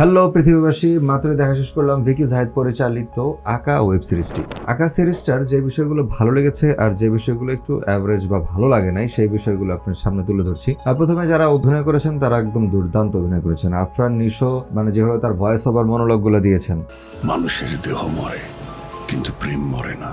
Hello, পৃথিবীবাসী। মাত্র দেখা শেষ করলাম ভিকি জাহেদ পরিচালিত আকা ওয়েব সিরিজটি। আকা সিরিজটার যে বিষয়গুলো ভালো লেগেছে আর যে বিষয়গুলো একটু অ্যাভারেজ বা ভালো লাগে নাই, সেই বিষয়গুলো আপনার সামনে তুলে ধরছি। আর প্রথমে যারা অভিনয় করেছেন, তারা একদম দুর্দান্ত অভিনয় করেছেন। আফরান, নিশো মানে যেভাবে তার ভয়েস ওভার মনোলগগুলো দিয়েছেন। মানুষের দেহ মরে, কিন্তু প্রেম মরে না।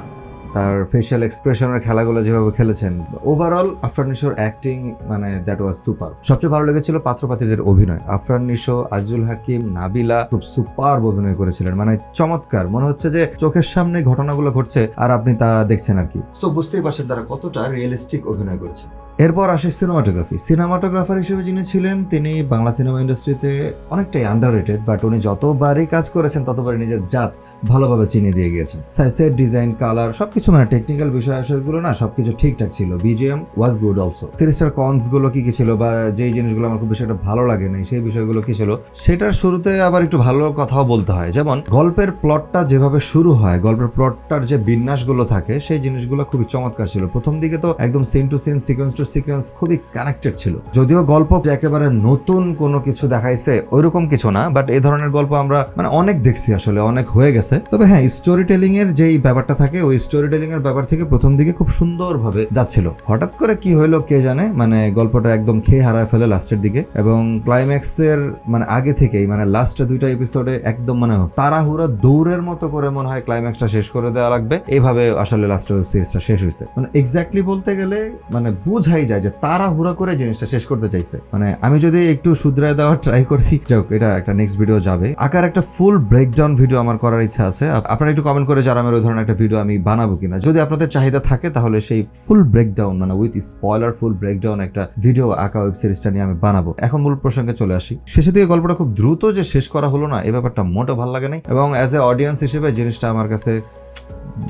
তার ফেশিয়াল এক্সপ্রেশনের খেলাগুলো যেভাবে খেলেছেন ওভারঅল আফরান নিশোর অ্যাক্টিং মানে দ্যাট ওয়াজ সুপার সবচেয়ে ভালো লেগেছিল পাত্রপাতিদের অভিনয়। আফরান নিশো আজিজুল হাকিম, নাবিলা খুব সুপার অভিনয় করেছিলেন মানে চমৎকার। মনে হচ্ছে যে চোখের সামনে ঘটনাগুলো ঘটছে আর আপনি তা দেখছেন আর কি। সো বুঝতেই পারছেন তারা কতটা রিয়েলিস্টিক অভিনয় করেছে এরপর আসে সিনেমাটোগ্রাফি সিনেমাটোগ্রাফার হিসেবে যিনি ছিলেন, তিনি বাংলা সিনেমা ইন্ডাস্ট্রিতে অনেকটাই আন্ডার রেটেড বাট উনি যতবারই কাজ করেছেন, ততবারই নিজের জাত ভালোভাবে চিনিয়ে দিয়ে গিয়েছেন। সাইসের ডিজাইন কালার সবকিছু মানে টেকনিক্যাল বিষয় আশয়গুলো না, সবকিছু ঠিকঠাক ছিল। বিজিএম ওয়াজ গুড অলসো সিরিজটার কনসগুলো কি কি ছিল বা যেই জিনিসগুলো আমার খুব বেশি একটা ভালো লাগে নাই, সেই বিষয়গুলো কি ছিল, সেটার শুরুতে আবার একটু ভালো কথাও বলতে হয়। যেমন, গল্পের প্লটটা যেভাবে শুরু হয়, গল্পের প্লটটার যে বিন্যাসগুলো থাকে, সেই জিনিসগুলো খুবই চমৎকার ছিল। প্রথম দিকে তো একদম scene to scene sequence to sequence খুবই কানেক্টেড ছিল। যদিও গল্প একেবারে নতুন কোনো কিছু দেখাইছে ওইরকম কিছু না বাট এই ধরনের গল্প আমরা মানে অনেক দেখছি আসলে, অনেক হয়ে গেছে। তবে হ্যাঁ স্টোরি টেলিং এর যেই ব্যাপারটা থাকে, ওই স্টোরি টেলিং এর ব্যাপার থেকে প্রথম দিকে খুব সুন্দরভাবে যাচ্ছিল। হঠাৎ করে কি হইল কে জানে মানে গল্পটা একদম খেয়ে হারায় ফেলে লাস্টের দিকে, এবং ক্লাইম্যাক্সের মানে আগে থেকেই মানে লাস্টে দুইটা এপিসোডে একদম মানে তাড়াহুড়া দৌড়ের মতো করে মনে হয় ক্লাইম্যাক্সটা শেষ করে দেওয়া লাগবে। এইভাবে আসলে লাস্ট ওয়েব সিরিজটা শেষ হয়েছে মানে এক্স্যাক্টলি বলতে গেলে মানে বুঝাই যায় যে তাড়াহুড়া করে জিনিসটা শেষ করতে চাইছে। মানে আমি যদি একটু শুধরায় দেওয়ার ট্রাই করি যাক এটা একটা নেক্সট ভিডিও যাবে। আকার একটা ফুল ব্রেকডাউন ভিডিও আমার করার ইচ্ছা আছে। আপনারা একটু কমেন্ট করে যারা আমার ওই ধরনের একটা ভিডিও আমি বানাবো কিনা। যদি আপনাদের চাহিদা থাকে, তাহলে সেই ফুল ব্রেকডাউন মানে উইথ স্পয়লার ফুল ব্রেকডাউন একটা ভিডিও আঁকা ওয়েব সিরিজটা নিয়ে আমি বানাবো। এখন মূল প্রসঙ্গে চলে আসি। শেষে দিকে গল্পটা খুব দ্রুত যে শেষ করা হলো না এই ব্যাপারটা মোটেও ভালো লাগে নাই। এবং অ্যাজ এ অডিয়েন্স হিসেবে জিনিসটা আমার কাছে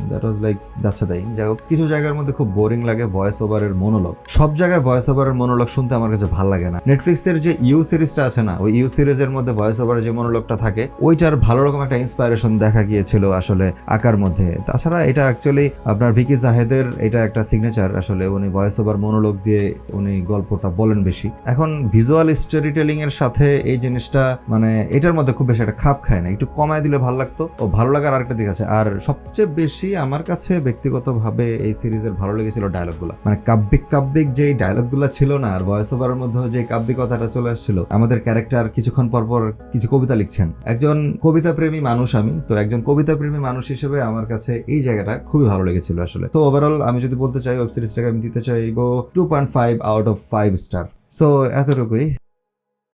দ্যাট ওয়াজ লাইক যাচ্ছে তাই যাই হোক, কিছু জায়গার মধ্যে খুব বোরিং লাগে ভয়েস ওভারের মনোলগ সব জায়গায় ভয়েস ওভারের মনোলগ শুনতে আমার কাছে ভালো লাগে না। নেটফ্লিক্সের যে ইউ সিরিজটা আছে না, ওই ইউ সিরিজের মধ্যে ভয়েস ওভারের যে মনোলগটা থাকে, ওইটার ভালো রকম একটা ইন্সপায়ারেশন দেখা গিয়েছিল আসলে আকার মধ্যে। তাছাড়া এটা অ্যাকচুয়ালি আপনার ভিকি জাহেদের এটা একটা সিগনেচার আসলে, উনি ভয়েস ওভার মনোলগ দিয়ে উনি গল্পটা বলেন বেশি। এখন ভিজুয়াল স্টোরি টেলিং এর সাথে এই জিনিসটা মানে এটার মধ্যে খুব বেশি একটা খাপ খায় না। একটু কমায় দিলে ভালো লাগতো। ও ভালো লাগার আরেকটা দিক আছে। আর সবচেয়ে বেশি আমার কাছে ব্যক্তিগতভাবে এই সিরিজের ভালো লেগেছিল ডায়লগগুলো মানে কাব্যিক কাব্যিক যেই ডায়লগগুলো ছিল না, আর ভয়েস ওভারের মধ্যে যে কাব্যিকতাটা চলে আসছিল, আমাদের ক্যারেক্টার কিছুক্ষণ পর পর কিছু কবিতা লিখছেন। একজন কবিতা প্রেমী মানুষ আমি, তো একজন কবিতা প্রেমী মানুষ হিসেবে আমার কাছে এই জায়গাটা খুবই ভালো লেগেছিল আসলে। তো ওভারঅল আমি যদি বলতে চাই ওয়েব সিরিজটাকে আমি দিতে চাইব two point five out of five star so এতটুকুই।